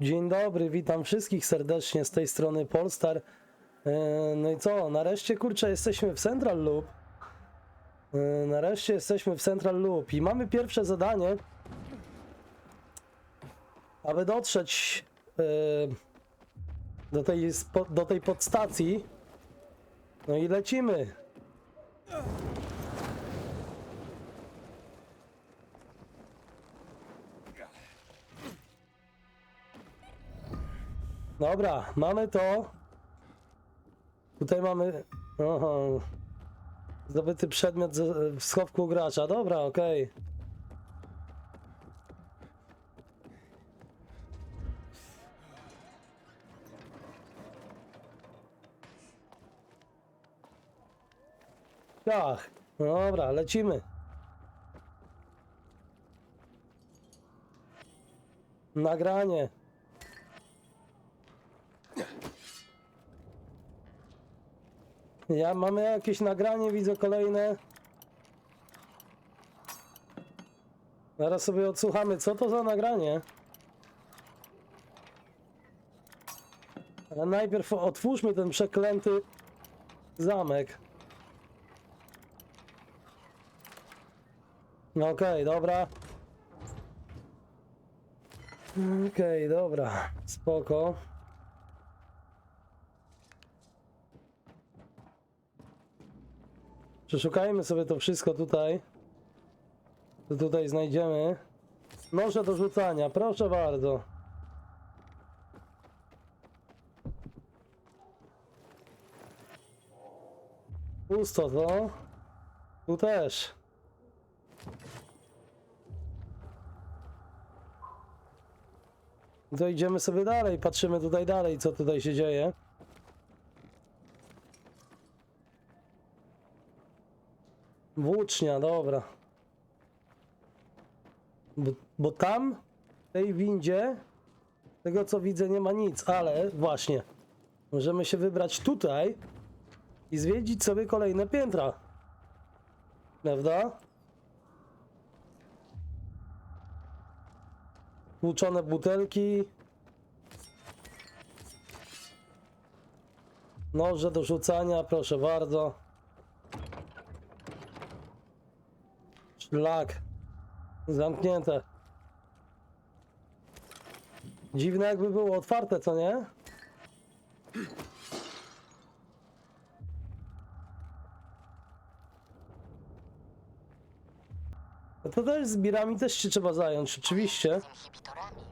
Dzień dobry, witam wszystkich serdecznie z tej strony Polstar. E, No i co, nareszcie kurczę jesteśmy w Central Loop. E, Nareszcie jesteśmy w Central Loop i mamy pierwsze zadanie, aby dotrzeć e, do tej, do tej podstacji. No i lecimy. Dobra, mamy to. Tutaj mamy. Aha. Zdobyty przedmiot w schowku gracza. Dobra, okej. Tak, dobra, lecimy. Nagranie. Ja mamy jakieś nagranie, widzę kolejne. Zaraz sobie odsłuchamy, co to za nagranie. Ale najpierw otwórzmy ten przeklęty zamek. No Okej, dobra. Okej, dobra. Spoko. Przeszukajmy sobie to wszystko tutaj. Co tutaj znajdziemy. Noże do rzucania, proszę bardzo. Pusto to. Tu też. To idziemy sobie dalej, patrzymy tutaj dalej, co tutaj się dzieje. Włócznia, dobra. Bo, bo tam, w tej windzie, tego co widzę, nie ma nic, ale właśnie, możemy się wybrać tutaj i zwiedzić sobie kolejne piętra. Prawda? Tłuczone butelki. Noże do rzucania, proszę bardzo. Szlak. Zamknięte. Dziwne jakby było otwarte, co nie? To też z birami też się trzeba zająć, oczywiście. Inhibitorami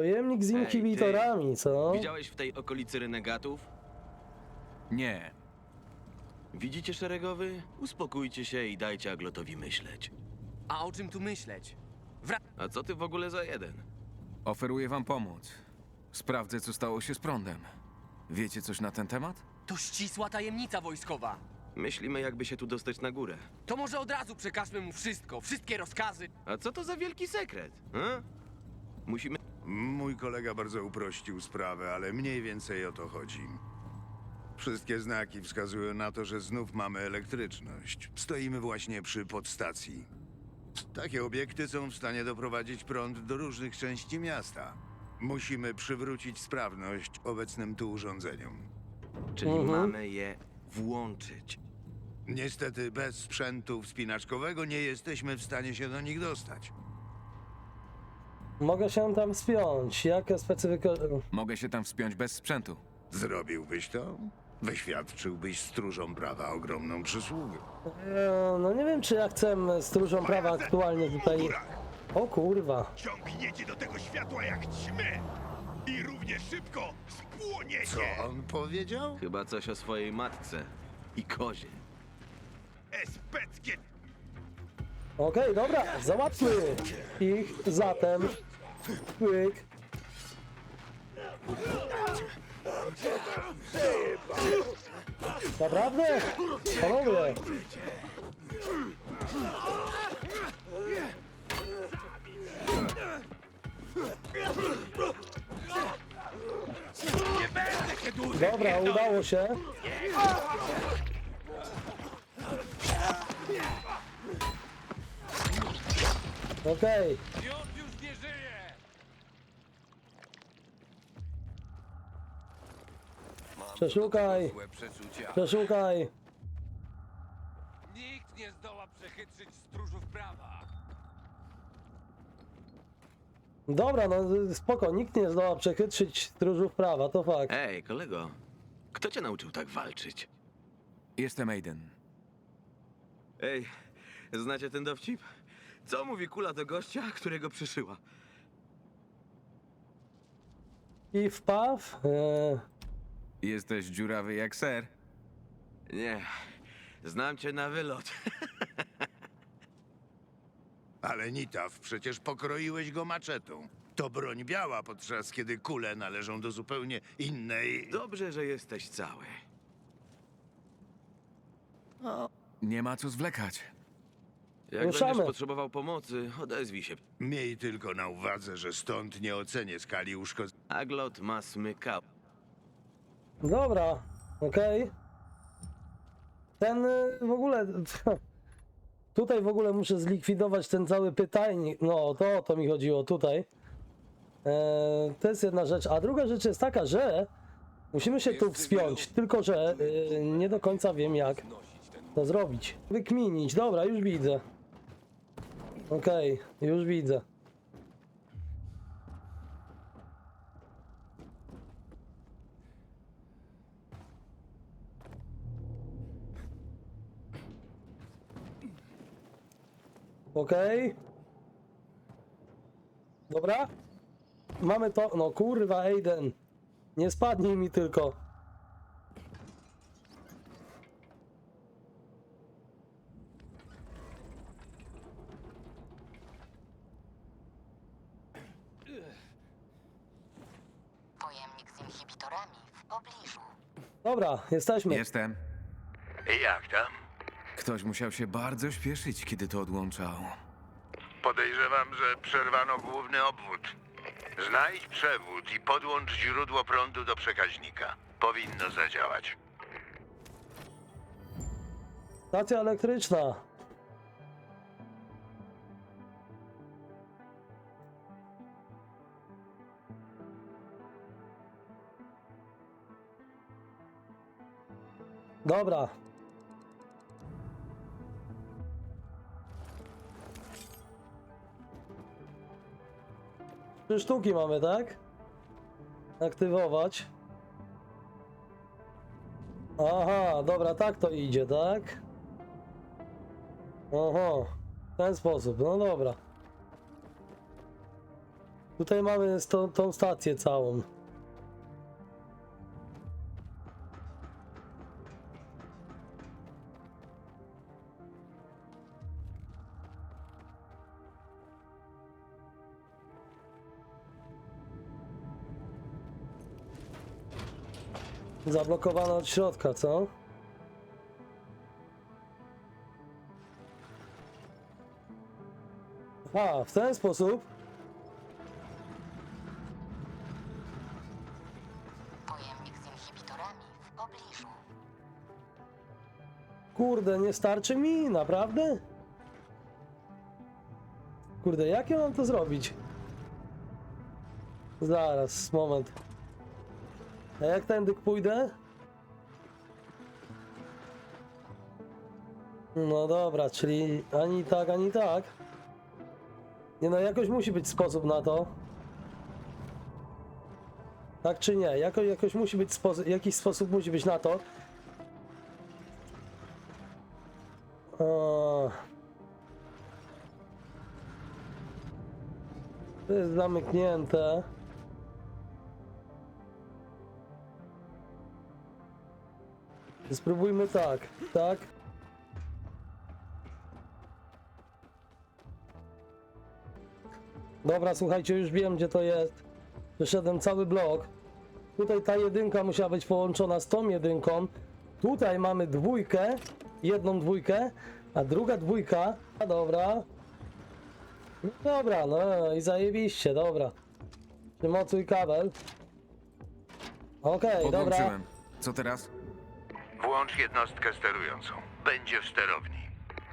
Pojemnik z inhibitorami, co? Widziałeś w tej okolicy renegatów? Nie. Widzicie szeregowy? Uspokójcie się i dajcie Aglotowi myśleć. A o czym tu myśleć? A co ty w ogóle za jeden? Oferuję wam pomoc. Sprawdzę, co stało się z prądem. Wiecie coś na ten temat? To ścisła tajemnica wojskowa. Myślimy, jakby się tu dostać na górę. To może od razu przekażmy mu wszystko, wszystkie rozkazy. A co to za wielki sekret? A? Musimy... Mój kolega bardzo uprościł sprawę, ale mniej więcej o to chodzi. Wszystkie znaki wskazują na to, że znów mamy elektryczność. Stoimy właśnie przy podstacji. Takie obiekty są w stanie doprowadzić prąd do różnych części miasta. Musimy przywrócić sprawność obecnym tu urządzeniom. Czyli Mhm. mamy je włączyć. Niestety bez sprzętu wspinaczkowego nie jesteśmy w stanie się do nich dostać. Mogę się tam spiąć. Jaka specyfika... Mogę się tam wspiąć bez sprzętu. Zrobiłbyś to? Wyświadczyłbyś stróżom prawa ogromną przysługę. E, No nie wiem, czy ja chcę stróżą prawa aktualnie tutaj... O kurwa. Ciągniecie do tego światła jak ćmy i równie szybko spłoniecie! Co on powiedział? Chyba coś o swojej matce i kozie. Especkie Okej, dobra, załatwmy ich zatem. Pyk. Naprawdę? Panowie! Nie będę się dłużej Dobra, pierdolił. udało się. Okej. Przeszukaj, Złe przeczucia. przeszukaj. Nikt nie zdoła przechytrzyć stróżów prawa. Dobra, no spoko, nikt nie zdoła przechytrzyć stróżów prawa, to fakt. Ej, kolego. Kto cię nauczył tak walczyć? Jestem Aiden. Ej, znacie ten dowcip? Co mówi kula do gościa, którego przyszyła? I wpaw. Eee, Jesteś dziurawy jak ser. Nie, znam cię na wylot. Ale Nitaw, przecież pokroiłeś go maczetą. To broń biała, podczas kiedy kule należą do zupełnie innej... Dobrze, że jesteś cały. Nie ma co zwlekać. Jak Ruszamy. będziesz potrzebował pomocy, odezwij się. Miej tylko na uwadze, że stąd nie ocenię skali uszkodzenia. Aglot ma smykał. Dobra, okej. Ten y, w ogóle. Tutaj w ogóle muszę zlikwidować ten cały pytajnik. No, to o to mi chodziło tutaj. Eee, to jest jedna rzecz. A druga rzecz jest taka, że musimy się tu wspiąć. Tylko, że y, nie do końca wiem, jak to zrobić. Wykminić. Dobra, już widzę. Okej, już widzę. Okej. Dobra. Mamy to. No kurwa, Aiden. Nie spadnij mi tylko. Pojemnik z inhibitorami w pobliżu. Dobra, jesteśmy. Jestem. Jak tam? Ktoś musiał się bardzo śpieszyć, kiedy to odłączał. Podejrzewam, że przerwano główny obwód. Znajdź przewód i podłącz źródło prądu do przekaźnika. Powinno zadziałać. Stacja elektryczna. Dobra. Trzy sztuki mamy, tak? Aktywować. Aha, dobra, tak to idzie, tak? Oho, w ten sposób, no dobra. Tutaj mamy sto, tą stację całą. Zablokowana od środka, co? A, w ten sposób? Pojemnik z inhibitorami w pobliżu. Kurde, nie starczy mi, naprawdę? Kurde, jak ja mam to zrobić? Zaraz, moment. A jak tędy pójdę? No dobra, czyli ani tak, ani tak. Nie no, jakoś musi być sposób na to. Tak czy nie? Jako, jakoś musi być sposób, jakiś sposób musi być na to. O. To jest zamknięte. Spróbujmy tak, tak. Dobra, słuchajcie, już wiem gdzie to jest. Wyszedłem cały blok. Tutaj ta jedynka musiała być połączona z tą jedynką. Tutaj mamy dwójkę, jedną dwójkę, a druga dwójka. A dobra. Dobra, no i zajebiście, dobra. Przymocuj kabel. Okej, dobra. Podłączyłem. Co teraz? Włącz jednostkę sterującą. Będzie w sterowni.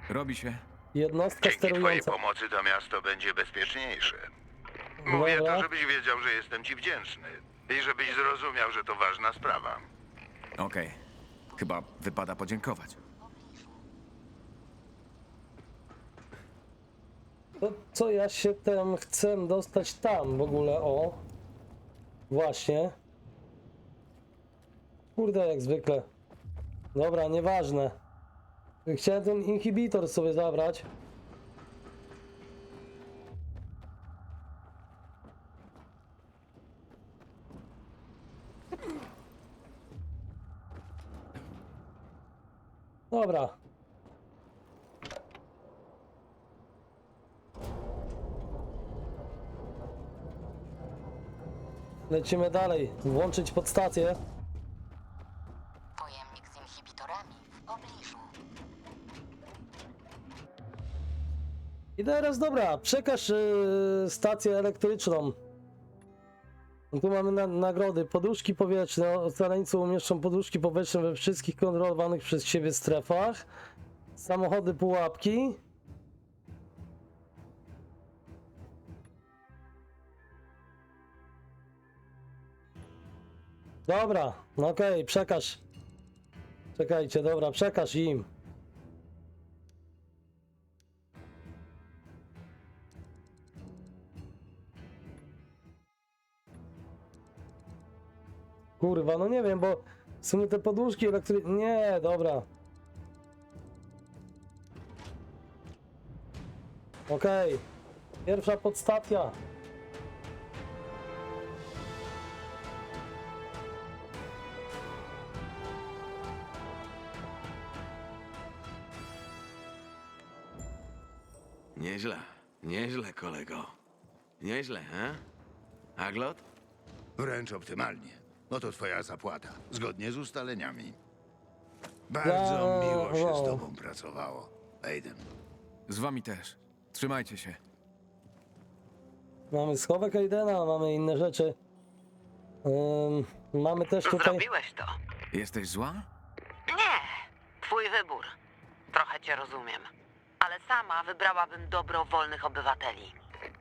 Robi się. Jednostka Dzięki twojej sterująca. pomocy to miasto będzie bezpieczniejsze. Mówię Dobra. to, żebyś wiedział, że jestem ci wdzięczny. I żebyś zrozumiał, że to ważna sprawa. Okej. Chyba wypada podziękować. To co ja się tam chcę dostać tam w ogóle, o. Właśnie. Kurde, jak zwykle. Dobra, nieważne. Chciałem ten inhibitor sobie zabrać. Dobra. Lecimy dalej. Włączyć podstację. I teraz dobra, przekaż yy, stację elektryczną. Tu mamy na, nagrody. Poduszki powietrzne. Ocalańcy umieszczą poduszki powietrzne we wszystkich kontrolowanych przez siebie strefach. Samochody pułapki. Dobra, no okej, przekaż. Czekajcie, dobra, przekaż im. Kurwa, no nie wiem, bo w sumie te poduszki elektryczne... Nie, dobra. Okej. Pierwsza podstacja. Nieźle, nieźle, kolego. Nieźle, he? Aglot? Wręcz optymalnie. Oto twoja zapłata, zgodnie z ustaleniami. Bardzo Ja- miło się z no. tobą pracowało, Aiden. Z wami też. Trzymajcie się. Mamy schowek Aidena, mamy inne rzeczy. Ym, mamy też tutaj... Zrobiłeś to. Jesteś zła? Nie, twój wybór. Trochę cię rozumiem. Ale sama wybrałabym dobro wolnych obywateli.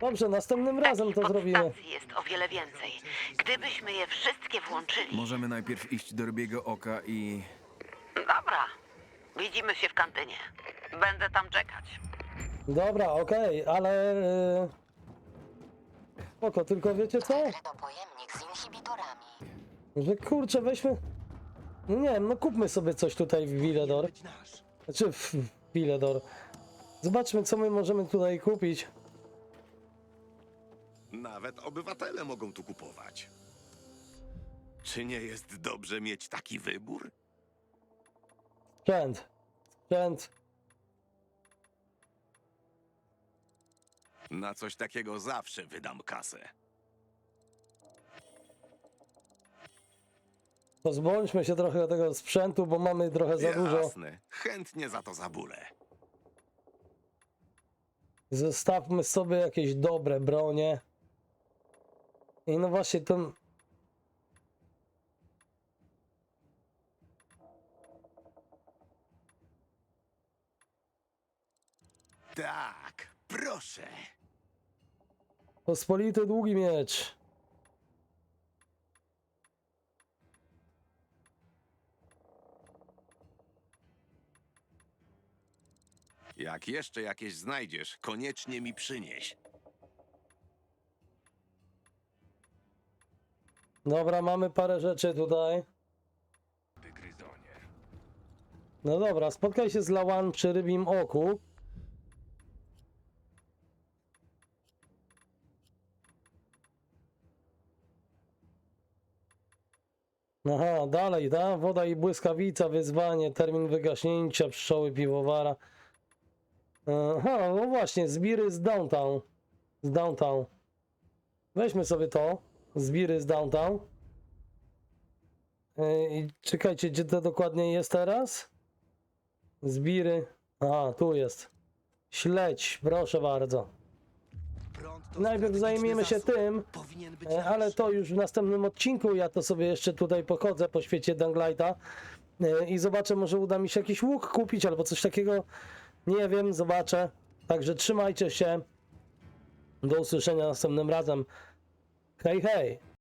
Dobrze, następnym razem to zrobimy. podstacji jest o wiele więcej. Gdybyśmy je wszystkie włączyli... Możemy najpierw iść do rybiego oka i... Dobra, widzimy się w kantynie. Będę tam czekać. Dobra, okej, ale... Yy... Spoko, tylko wiecie co? Hydropojemnik z inhibitorami. Że kurczę, weźmy... No nie wiem, no kupmy sobie coś tutaj w Villedor. Znaczy w Villedor. Zobaczmy, co my możemy tutaj kupić. Nawet obywatele mogą tu kupować. Czy nie jest dobrze mieć taki wybór? Sprzęt. Sprzęt. Na coś takiego zawsze wydam kasę. Pozbądźmy się trochę tego sprzętu, bo mamy trochę za dużo. Jasne, chętnie za to zabulę. Zostawmy sobie jakieś dobre bronie. I no właśnie ten... Tak, proszę. Pospolity długi miecz. Jak jeszcze jakieś znajdziesz, koniecznie mi przynieś. Dobra, mamy parę rzeczy tutaj. No dobra, spotkaj się z Lawan przy rybim oku. Aha, dalej, da? Woda i błyskawica, wyzwanie, termin wygaśnięcia, pszczoły piwowara. Aha, no właśnie, zbiry z downtown. Z downtown. Weźmy sobie to. Zbiry z downtown. Yy, I czekajcie, gdzie to dokładnie jest teraz? Zbiry. A, tu jest. Śledź, proszę bardzo. Najpierw zajmiemy się tym, e, ale to już w następnym odcinku. Ja to sobie jeszcze tutaj pochodzę po świecie Danglighta e, i zobaczę, może uda mi się jakiś łuk kupić albo coś takiego. Nie wiem, zobaczę. Także trzymajcie się. Do usłyszenia następnym razem. Say hey.